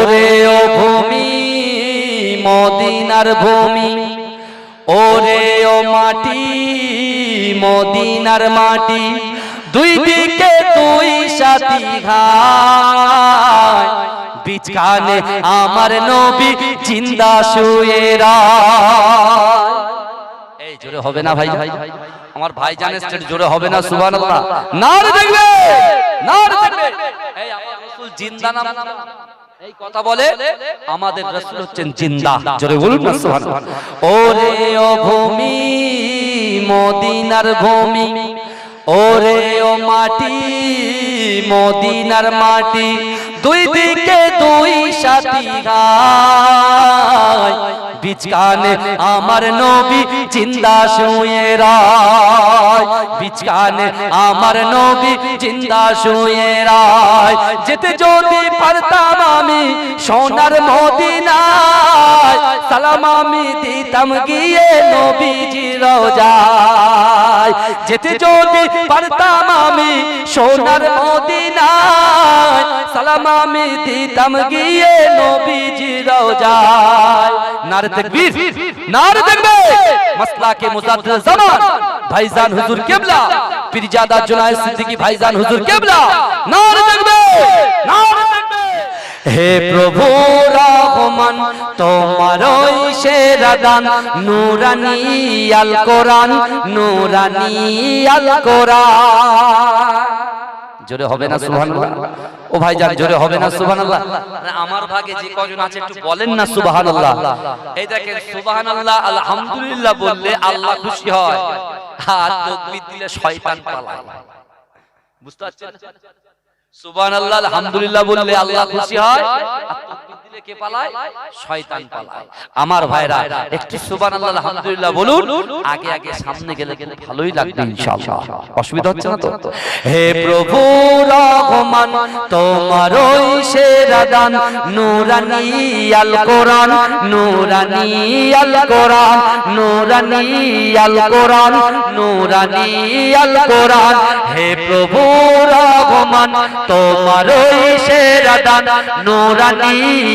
ওরে ও ভূমি, মদিনার ভূমি। ওরে ও মাটি, মদিনার মাটি। দুই দিকে দুই সাথী ঘায় বিচকানে আমার নবী জিন্দা শুয়ে রায়। এই জোরে হবে না ভাই। ভাই আমার ভাই জানে স্টেট জোরে হবে না, সুবহানাল্লাহ। না দেখবে না দেখবে। এই আমার জিন্দা নাম। এই কথা বলে আমাদের রাসূল হচ্ছেন জিন্দা। জোরে বলুন না সুবহানাল্লাহ। ওরে ও ভূমি মদিনার ভূমি। ওরে ও মাটি মদিনার মাটি। দুই দিকে দুই সাথী বিচকানে আমার নবী জিন্দা শুয়ে রায়। বিচকানে আমার নবী জিন্দা শুয়ে রায়। যেতে যদি পারতাম আমি সোনার মদিনায়, সালাম আমি দিতাম গিয়ে নবীজি রোজায়। যেতে যদি পারতাম আমি সোনার মদিনায় সালাম আমি দিতাম গিয়ে রোজায়। নারে তাকবীর, নারে জামান, ভাইজান হুজুর কিবলা। পীরজাদা জুনায়েদ সিদ্দিকী ভাইজান হুজুর কিবলা। নারে তাকবীর, নারে হে প্রভু রহমান, তোমার সেরা দান, নুরানি আল কোরআন, নুরানি আল কোরআন। জোরে হবে না সুবহানাল্লাহ? ও ভাই যার জোরে হবে না সুবহানাল্লাহ। আমার ভাগে যে কজন আছে একটু বলেন না সুবহানাল্লাহ। এই দেখেন সুবহানাল্লাহ আলহামদুলিল্লাহ বললে আল্লাহ খুশি হয়। আর তাকবীর দিলে শয়তান পালায়। বুঝতে পারছেন? সুবহানাল্লাহ আলহামদুলিল্লাহ বললে আল্লাহ খুশি হয়। আর দিলে কে পালায়? শয়তান পালায়। আমার ভাইরা একটু সুবহানাল্লাহ আলহামদুলিল্লাহ বলুন আগে আগে সামনে গেলে গেলে ভালোই লাগবে ইনশাআল্লাহ। অসুবিধা হচ্ছে না তো? হে প্রভু রহমান তোমার ওই সেরা দান নূরানি আল কোরআন নূরানি আল কোরআন নূরানি আল কোরআন নূরানি আল কোরআন হে প্রভু রহমান তোমার ওই সেরা দান নূরানি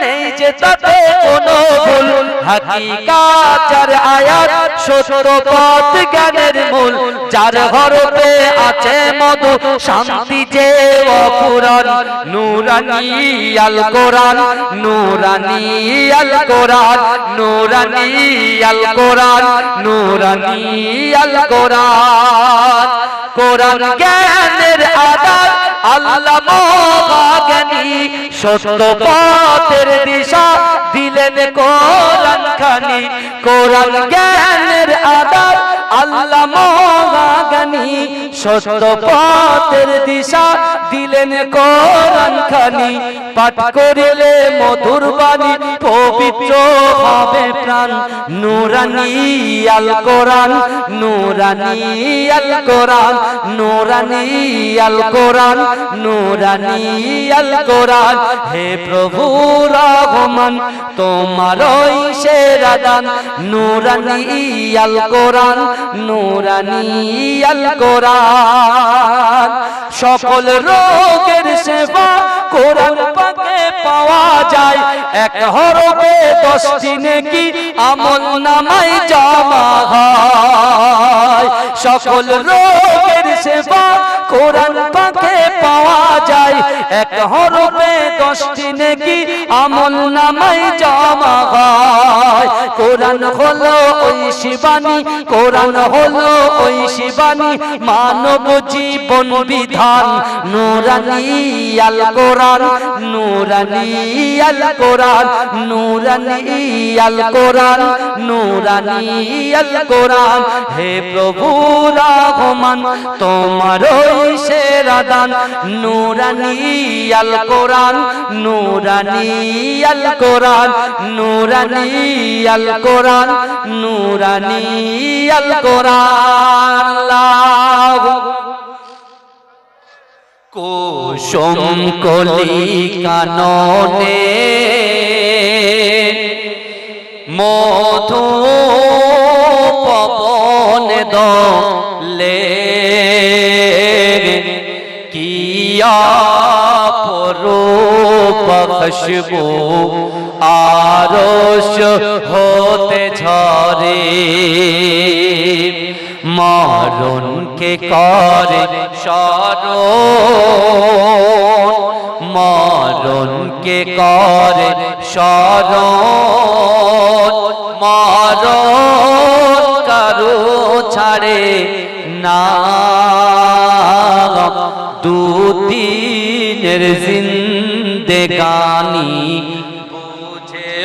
নেই যে তাতে কোনো ভুল। হাকিকাত যার আয়াত সত্য পথ জ্ঞানের মূল। যার হরফে আছে মধু শান্তি যে অপুরান নূরানি আল কোরআন নূরানি আল কোরআন নূরানি আল কোরআন নূরানি আল কোরআন। কোরআন জ্ঞানের আধার আল্লাহ মহাজ্ঞানী সত্য পথের দিশা দিলেন কোরআন খানি কোরআন জ্ঞানের আদার আল্লাহ মহাজ্ঞানী সত্য পথের দিশা দিলেন কোরআন খানি পাঠ করিলে মধুর বাণী পবিত্র হবে প্রাণ। নুরানি আল কোরআন, নুরানি আল কোরআন, নুরানি আল কোরআন, নুরানি আল কোরআন। হে প্রভু রহমান, তোমার ওই সেরা দান। নুরানি আল কোরআন, নুরানি আল কোরআন। সকল রোগের সেবা কোরআন পাকে পাওয়া যায়। এক হরবে দশটি নেকি আমল নামাই জমা হয়। সকল রোগের সেবা কোরআন পাকে পাওয়া যায়। এক দশটি নেকি আমল নামাই জমা হয়। কোরআন হলো ওই শিবানী, কোরআন হলো ওই শিবানী, মানব জীবন বিধান। নুরানি আল কোরআন, নুরানি আল কোরআন, নুরানি আল কোরআন, নুরানি আল কোরআন। হে প্রভু রহমান তোমার ওই সেরা দান, নুরানি আল কোরআন, নুরানি আল কোরআন, নুরানি আল কোরআন, নুরানি আল কোরআন কুসুম কলি কাননে মধু পবন দলে কিয়া পরূপ খুশবু আরশ হতে ঝরে। মরণকে করে স্মরণ? মরণকে করে স্মরণ?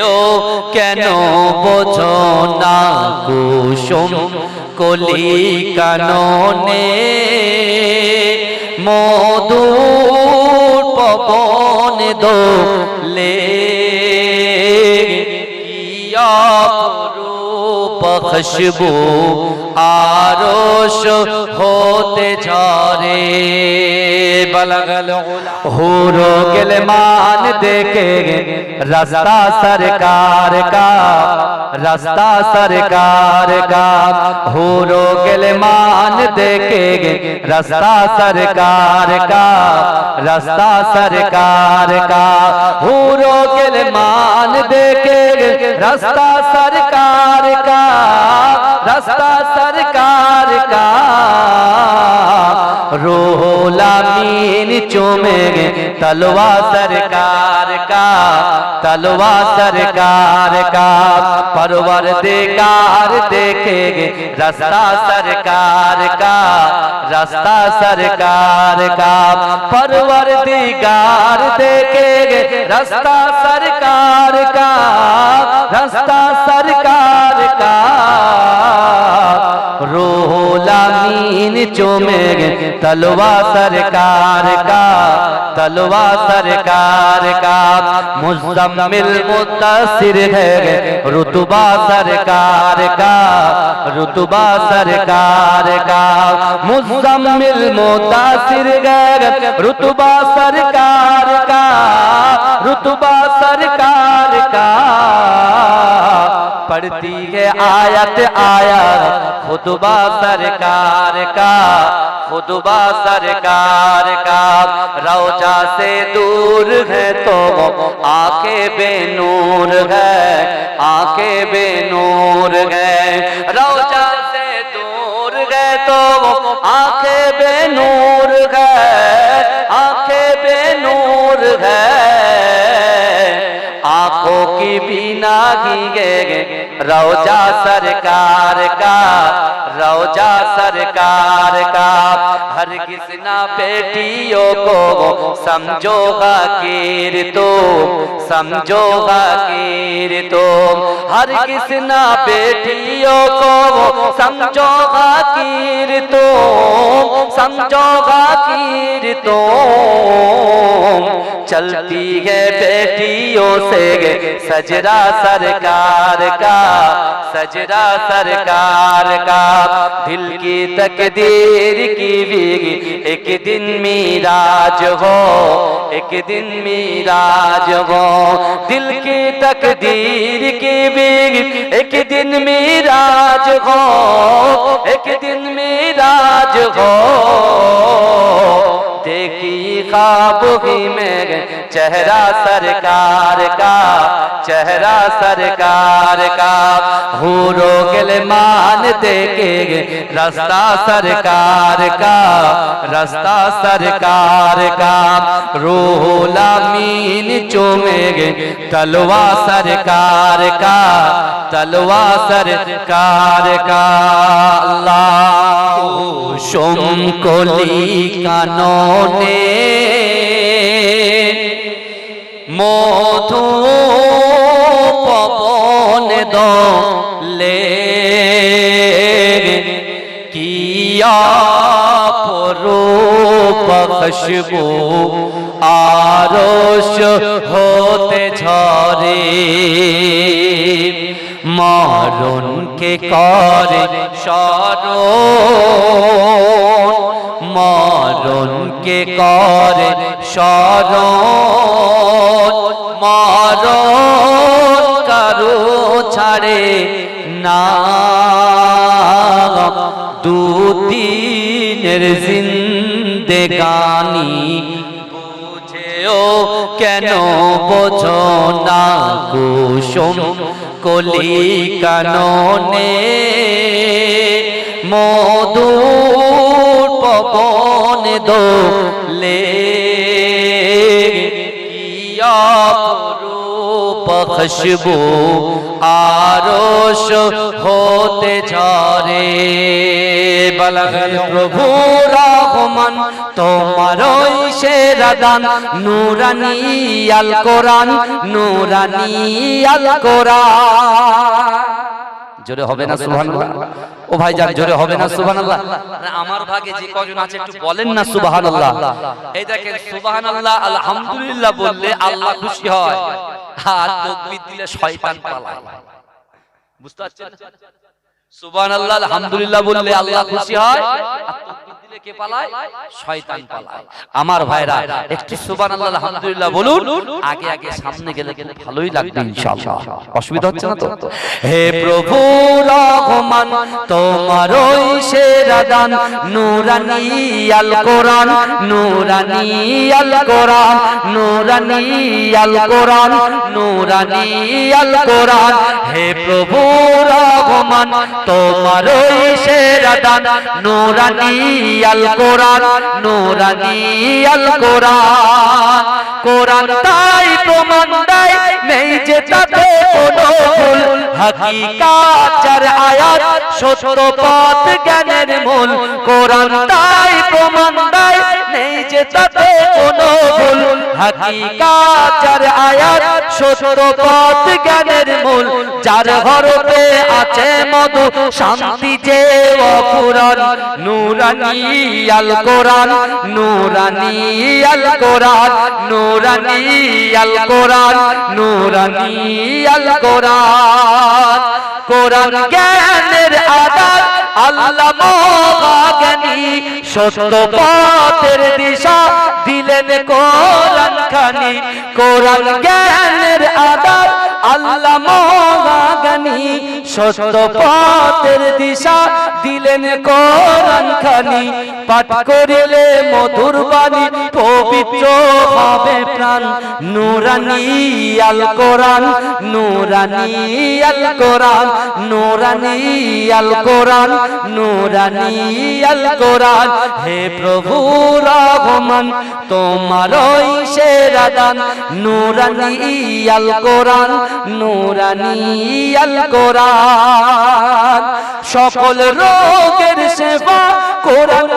বুঝেও কেন বোঝো না কুসুম কলি কাননে মধুর পবন দোলে কিয়া خشبو آروش ہوتے جارے بلغل ہورو گلمان دیکھے۔ رستہ سرکار کا۔ رستہ سرکار کا۔ ہورو گلمان دیکھے۔ رستہ سرکار کا۔ رستہ سرکار کا۔ ہورو گلمان دیکھے۔ رستہ روح لامین چومیں گے تلوہ سرکار کا تلوہ سرکار کا پرور دیکار دیکھیں گے رستہ سرکار کا رستہ سرکار کا پرور دیگار دیکھیں گے رستہ سرکار کا رستہ سرکار کا میں تلوا سرکار کا تلوا سرکار کا۔ مزمل متاثر ہے رتبہ سرکار کا، رتبہ سرکار کا۔ مزمل متاثر ہے رتبہ سرکار کا، رتبہ سرکار پڑھتی ہے آیت، آیا خطبہ سرکار کا، خطبہ سرکار کا۔ روجہ سے دور ہے تو آنکھیں بے نور ہے، آنکھیں بے نور ہے۔ روجہ سے دور ہے تو آنکھیں بے نور ہے۔ بھی نہ گے روجہ سرکار کا روجہ سرکار کا ہر کس نہ پیٹیوں کو سمجھو حقیر تو سمجھو حقیر تو ہر کس نہ بیٹیوں کو سمجھو حقیر تو سمجھو حقیر تو چلتی ہے بیٹیوں سے सजरा सरकार का सजरा सरकार का दिल की तकदीर की भी एक दिन मीराज हो एक दिन मीराज हो दिल की तकदीर की भी एक दिन मीराज हो एक दिन मीराज हो دیکھی خواب ہی میرے چہرہ سرکار کا، چہرہ سرکار کا۔ ہورو گلمان دیکھے گے رستہ سرکار کا رستہ سرکار کا۔ روح لامین چومے گے تلوا سرکار کا تلوا سرکار کا۔ اللہ شم کولی لی نو কাননে মধু পবন দলে কিয়া পরূপ খুশবু আরশ হতে ঝরে? মরণকে করে স্মরণ মর মরণকে করে স্মরণ মরণ কারও ছাড়ে না। দুদিনের জিন্দেগানি বুঝেও কেন বোঝো না কুসুম কলি কাননে মধুর পবন দোলে। খুশবু আরশ হতে ঝরে। বলগল প্রভু রহমান তোমারই সেরা দান। নূরানি আল কোরআন, নূরানি আল কোরআন। জোরে হবে না সুবহানাল্লাহ। ও ভাই যান জোরে হবে না সুবহানাল্লাহ। আমার ভাগে যে কজন আছে একটু বলেন না সুবহানাল্লাহ। এই দেখেন সুবহানাল্লাহ আলহামদুলিল্লাহ বললে আল্লাহ খুশি হয়। আর তাকবীর দিলে শয়তান পালায়। বুঝতে পারছেন? সুবহানাল্লাহ আলহামদুলিল্লাহ বললে আল্লাহ খুশি হয়। আর তাকবীর দিলে কে পালায়? শয়তান পালায়। আমার ভাইরা একটু সুবহানাল্লাহ আলহামদুলিল্লাহ বলুন আগে আগে সামনে গেলে কিন্তু ভালোই লাগবে ইনশাআল্লাহ অসুবিধা হচ্ছে না তো? হে প্রভু রহমান তোমারই সেরা দান নূরানি আল কোরআন নূরানি আল কোরআন নূরানি আল কোরআন নূরানি আল কোরআন হে প্রভু রহমান তোমারই সেরা দান নূরানি আল কোরআন, নুরানি আল কোরআন। কোরআন তাই প্রমাণ দেয়, নেই যে তাতে কোনো ভুল। হাকিকাত চার আয়াত, সত্য পথ জ্ঞানের মূল। কোরআন তাই প্রমাণ দেয় নেই যে তাতে কোনো ভুল। হাকিকাত চার আয়াত সত্য পথ জ্ঞানের মূল। যার হরফে আছে মধু, শান্তি যে অপুরান নূরানি আল কোরআন নূরানি আল কোরআন নূরানি আল কোরআন নূরানি আল কোরআন কোরআন জ্ঞানের আদান আল্লাহ মহাজ্ঞানী সত্য পথের দিশা দিলেন কোরআন খানি। কোরআন জ্ঞানের আদার আল্লাহ মহাজ্ঞানী সত্য পথের দিশা দিলেন কোরআন খানি। পাঠ করিলে মধুর বাণী পবিত্র হবে প্রাণ। নূরানি আল কোরআন, নূরানি আল কোরআন, নূরানি আল কোরআন, নূরানি আল কোরআন। হে প্রভু রহমান তোমারই সেরা দান। নূরানি আল কোরআন, নূরানি আল কোরআন। সকল রোগের সেবা কোরআন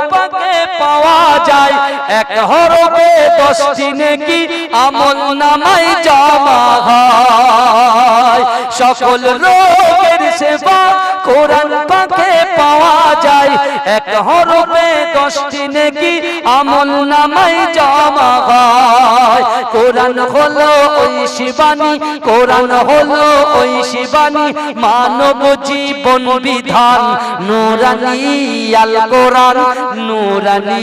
পাওয়া যায়। এক হরবে দশটি নেকি আমল নামাই জমা হয়? সকল রোগের সেবা কোরআন পাকে পাওয়া যায়। এক হরফে দশটি নেকি আমল নামাই জমা হয়। কোরআন হলো ওই শিবানী, কোরআন হলো ওই শিবানী, মানব জীবন বিধান। নূরানি আল কোরআন, নূরানি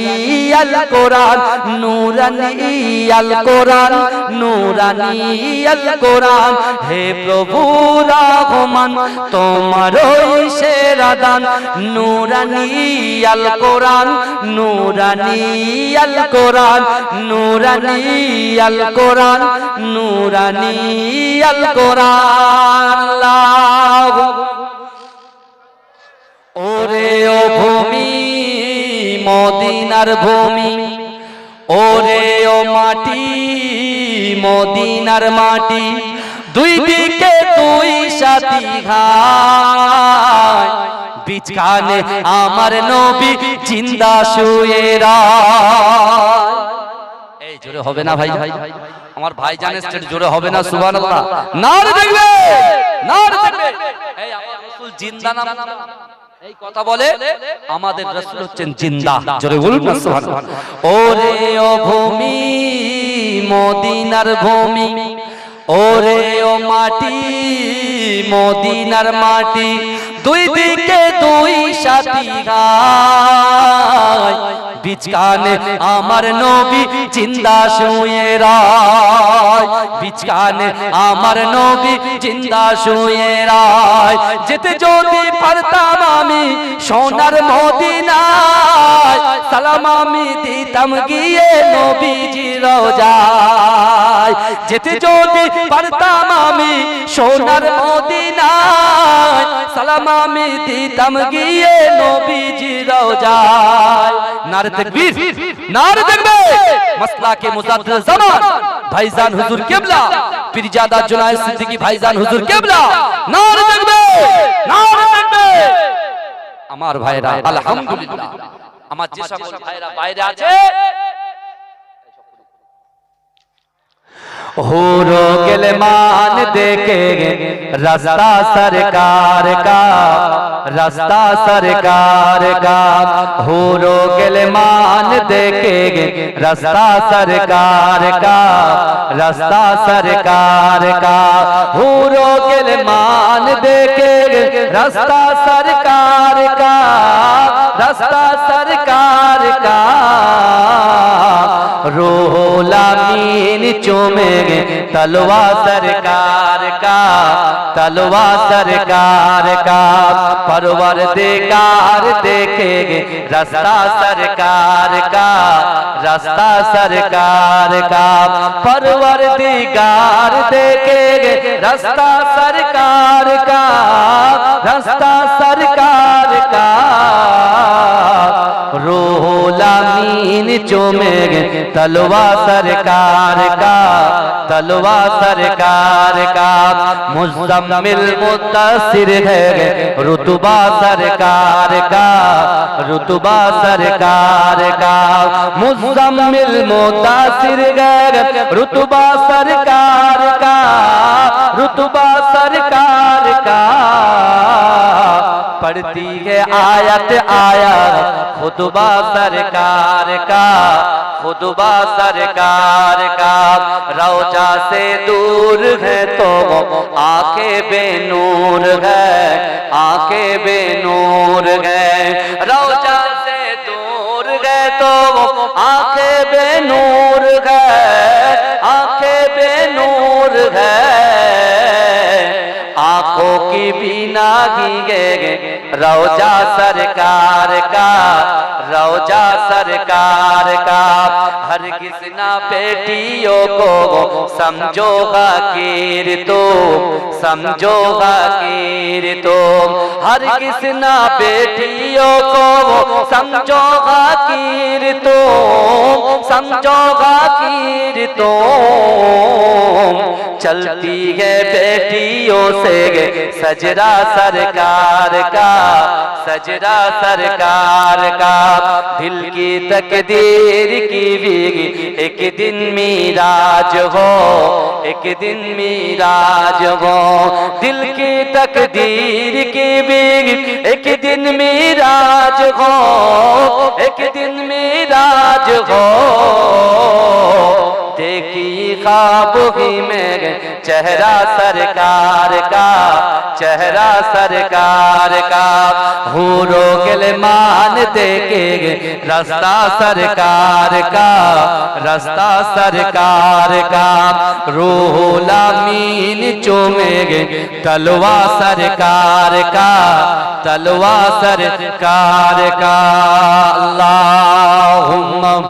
আল কোরআন, নূরানি আল কোরআন, নূরানি আল কোরআন। হে প্রভু রহমান তোমার ওই সেরা দান। নূরানি আল কোরআন, নূরানি আল কোরআন, নূরানি আল কোরআন, নূরানি আল কোরআন। ওরে ও ভূমি, মদিনার ভূমি, ওরে ও মাটি, মদিনার মাটি, দুই দিকে দুই সাথী ঘায় বিচকানে আমার নবী জিন্দা শুয়ে এই জোরে হবে না ভাই। আমার ভাই জানে স্টেট জোরে হবে না, সুবহানাল্লাহ। না রে দেখবে না দেখবে। এই আমার রাসূল জিন্দা নাম। এই কথা বলে আমাদের রাসূল হচ্ছেন জিন্দা। জোরে বলুন না, সুবহানাল্লাহ। ওরে ও ভূমি মদিনার ভূমি ওরে ও মাটি মদিনার মাটি দুই দিকে দুই সাথী বিচকানে আমার নবী জিন্দা শুয়ে রায়। বিচকানে আমার নবী জিন্দা শুয়ে রায়। যেতে যদি পারতাম আমি সোনার মদিনায়, সালাম আমি দিতাম গিয়ে নবীজি রোজায়। যেতে যদি পারতাম আমি সোনার মদিনায়, সালাম আমি দিতাম গিয়ে নবীজিরাও যায় নারে তাকবীর নারে তাকবীর। মাসলা কে মুসাদ্দ জামান, ভাইজান হুজুর কিবলা। পীরজাদা জুনায়েদ সিদ্দিকী ভাইজান হুজুর কিবলা। নারে তাকবীর নারে তাকবীর। আমার ভাইরা, আলহামদুলিল্লাহ। আমার যে সকল ভাইরা বাইরে আছে ہورو گلمان دیکھیں رستہ سرکار کا، رستہ سرکار کا۔ ہورو گلمان دیکھیں رستہ سرکار کا، رستہ سرکار کا۔ ہورو گلمان دیکھیں رستہ سرکار کا، رستہ رولا مین چومیں گے۔ تلوہ سرکار کا تلوہ سرکار کا۔ پروردگار دیکھیں گے۔ رستہ سرکار کا رستہ سرکار کا۔ پروردگار دیکھیں گے۔ رستہ سرکار کا۔ چومے تلوا سرکار کا تلوا سرکار کا۔ مزمل متاثر ہے رتبہ سرکار کا، رتبہ سرکار کا۔ مزمل متاثر ہے رتبہ سرکار کا، رتبہ سرکار सरकार का पढ़ती है आयत आया खुतबा सरकार का खुतबा सरकार का रोजा से दूर है तो आंखें बेनूर है आंखें बेनूर है रोजा से दूर है तो आंखें बेनूर है پینا گے روجہ سرکار کا روجہ سرکار کا ہر کس نہ پیٹیوں کو سمجھو حقیر تو سمجھو حقیر تو ہر کس نہ پیٹیوں کو سمجھو حقیر تو سمجھو حقیر تو چلتی ہے بیٹیوں سے सजरा सरकार का सजरा सरकार का दिल की तकदीर की भी एक दिन मीराज हो एक दिन मीराज हो दिल की तकदीर की भी एक दिन मीराज हो एक दिन मीराज हो دیکھی خواب ہی میرے چہرہ سرکار کا، چہرہ سرکار کا۔ ہورو گل مان دیکھے گے رستہ سرکار کا، رستہ سرکار کا۔ روح لامین چومے گے تلوا سرکار کا تلوا سرکار کا۔ اللہم